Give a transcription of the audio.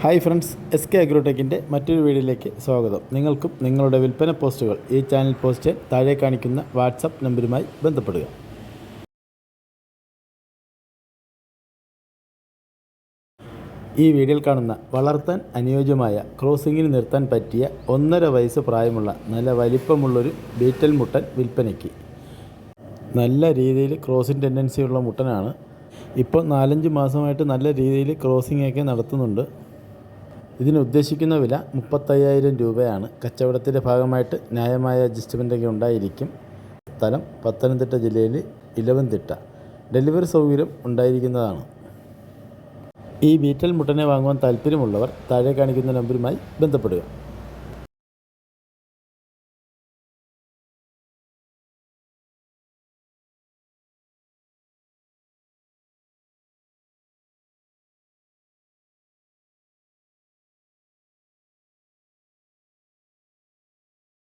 Hi friends S K അഗ്രോടെക്കിന്റെ മറ്റൊരു വീഡിയോയിലേക്ക് സ്വാഗതം. നിങ്ങൾക്കും നിങ്ങളുടെ വിൽപ്പന പോസ്റ്റുകൾ ഈ ചാനൽ പോസ്റ്റ് താഴെ കാണിക്കുന്ന വാട്സപ്പ് നമ്പറുമായി ബന്ധപ്പെടുക. ഈ വീഡിയോയിൽ കാണുന്ന വളർത്താൻ അനുയോജ്യമായ ക്രോസിങ്ങിന് നിർത്താൻ പറ്റിയ ഒന്നര വയസ്സ് പ്രായമുള്ള നല്ല വലിപ്പമുള്ളൊരു ബീറ്റൽ മുട്ടൻ വിൽപ്പനയ്ക്ക്. നല്ല രീതിയിൽ ക്രോസിംഗ് ടെൻഡൻസിയുള്ള മുട്ടനാണ്. ഇപ്പോൾ നാലഞ്ച് മാസമായിട്ട് നല്ല രീതിയിൽ ക്രോസിംഗ് ഒക്കെ നടത്തുന്നുണ്ട്. ഇതിന് ഉദ്ദേശിക്കുന്ന വില മുപ്പത്തയ്യായിരം രൂപയാണ്. കച്ചവടത്തിന്റെ ഭാഗമായിട്ട് ന്യായമായ അഡ്ജസ്റ്റ്മെന്റൊക്കെ ഉണ്ടായിരിക്കും. സ്ഥലം പത്തനംതിട്ട ജില്ലയിൽ ഇലവൻതിട്ട. ഡെലിവറി സൗകര്യം ഉണ്ടായിരിക്കുന്നതാണ്. ഈ ബീറ്റൽ മുട്ടനെ വാങ്ങുവാൻ താല്പര്യമുള്ളവർ താഴെ കാണിക്കുന്ന നമ്പറുമായി ബന്ധപ്പെടുക.